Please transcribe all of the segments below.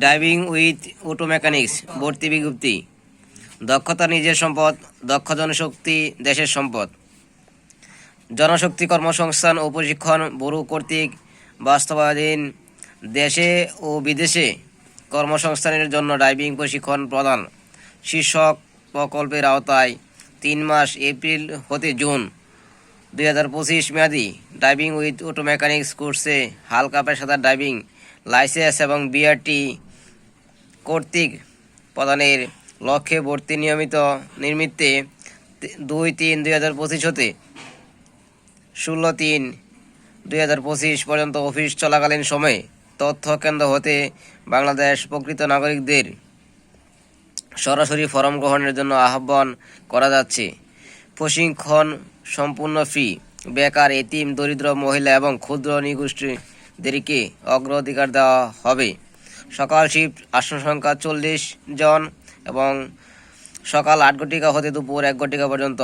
Driving with auto mechanics ভর্তি বিজ্ঞপ্তি। দক্ষতা নিজের সম্পদ, দক্ষ জনশক্তি দেশের সম্পদ। জনশক্তি কর্মসংস্থান ও প্রশিক্ষণ ব্যুরো কর্তৃক বাস্তবায়ীন দেশে ও বিদেশে কর্মসংস্থানের জন্য ড্রাইভিং প্রশিক্ষণ প্রদান। শীর্ষক প্রকল্পের আওতায় তিন মাস এপ্রিল হতে জুন দুই হাজার পঁচিশ মেয়াদি ড্রাইভিং উইথ অটো মেকানিক্স কোর্সে হালকা পেশাদার ড্রাইভিং লাইসেন্স এবং বিআরটি কর্তৃক প্রদানের লক্ষ্যে ভর্তি নিয়মিত নির্মিত্তে দুই তিন দুই হাজার পঁচিশ হতে ষোলো তিন দুই হাজার পঁচিশ পর্যন্ত অফিস চলাকালীন সময়ে তথ্য কেন্দ্র হতে বাংলাদেশ প্রকৃত নাগরিকদের সরাসরি ফরম গ্রহণের জন্য আহ্বান করা যাচ্ছে। প্রশিক্ষণ সম্পূর্ণ ফি বেকার, এতিম, দরিদ্র মহিলা এবং ক্ষুদ্র নিগোষ্ঠীদেরকে অগ্রাধিকার দেওয়া হবে। সকাল শিফট আসন সংখ্যা চল্লিশ জন এবং সকাল আট ঘটিকা হতে দুপুর এক ঘটিকা পর্যন্ত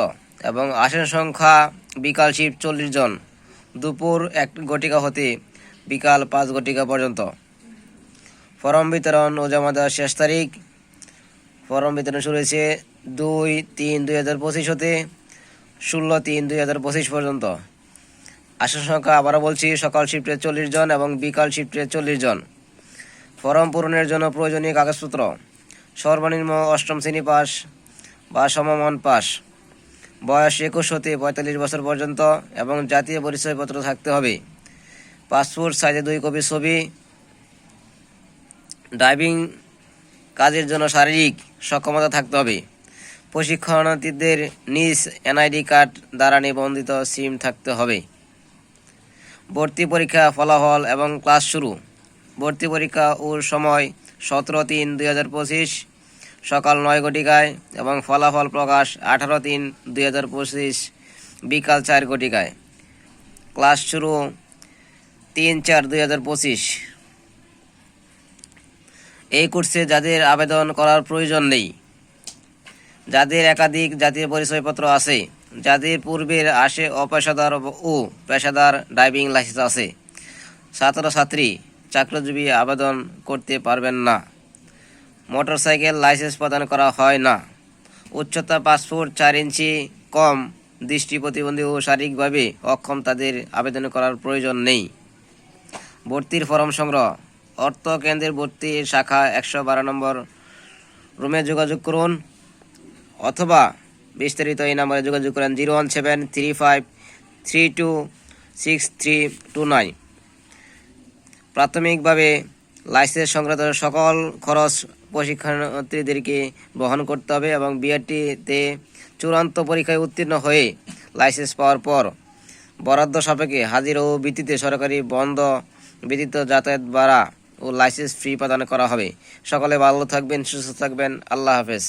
এবং আসন সংখ্যা বিকাল শিফট চল্লিশ জন, দুপুর এক ঘটিকা হতে বিকাল পাঁচ ঘটিকা পর্যন্ত। ফরম বিতরণ ও জমা দেওয়ার শেষ তারিখ। ফরম বিতরণ শুরু হয়েছে দুই তিন দুই হাজার পঁচিশ হতে ষোলো তিন দুই হাজার পঁচিশ পর্যন্ত। আসন সংখ্যা আবারও বলছি, সকাল শিফটে চল্লিশ জন এবং বিকাল শিফটে চল্লিশ জন। ফর্ম পূরণের জন্য প্রয়োজনীয় কাগজপত্র। সর্বনিম্ন অষ্টম শ্রেণি পাস বা সমমান পাস। বয়স একুশ হতে পঁয়তাল্লিশ বছর পর্যন্ত এবং জাতীয় পরিচয়পত্র থাকতে হবে। পাসপোর্ট সাইজে দুই কপি ছবি। ড্রাইভিং কাজের জন্য শারীরিক সক্ষমতা থাকতে হবে। প্রশিক্ষণার্থীদের নিজ এনআইডি কার্ড দ্বারা নিবন্ধিত সিম থাকতে হবে। ভর্তি পরীক্ষা ফলাফল এবং ক্লাস শুরু। ভর্তি পরীক্ষা ও সময় সতেরো তিন দুই হাজার পঁচিশ, সকাল নয় ঘটিকায় এবং ফলাফল প্রকাশ আঠারো তিন দুই হাজার পঁচিশ, বিকাল চার ঘটিকায়। ক্লাস শুরু তিন চার দুই হাজার পঁচিশ। এই কোর্সে যাদের আবেদন করার প্রয়োজন নেই, যাদের একাধিক জাতীয় পরিচয়পত্র আছে যাদের পূর্বের আসে অপেশাদার ও পেশাদার ড্রাইভিং লাইসেন্স আছে। ছাত্রছাত্রী চাকরিজীবী আবেদন করতে পারবেন না। মোটরসাইকেল লাইসেন্স প্রদান করা হয় না। উচ্চতা পাসপোর্ট চার ইঞ্চি, কম দৃষ্টি প্রতিবন্ধী ও শারীরিকভাবে অক্ষম তাদের আবেদন করার প্রয়োজন নেই। ভর্তির ফরম সংগ্রহ। অর্থ কেন্দ্রের ভর্তির শাখা একশো বারো নম্বর। রুমে যোগাযোগ করুন। অথবা বিস্তারিত এই নম্বরে যোগাযোগ করেন zero one seven three five three two six three two nine. প্রাথমিকভাবে লাইসেন্স সংক্রান্ত সকল খরচ প্রশিক্ষণার্থীদেরকে বহন করতে হবে এবং বিআরটিতে চূড়ান্ত পরীক্ষায় উত্তীর্ণ হয়ে লাইসেন্স পাওয়ার পর বরাদ্দ সাপেক্ষে হাজির ও ভিত্তিতে সরকারি বন্ধ ব্যতীত যাতায়াত ভাড়া ও লাইসেন্স ফ্রি প্রদান করা হবে। সকলে ভালো থাকবেন, সুস্থ থাকবেন। আল্লাহ হাফেজ।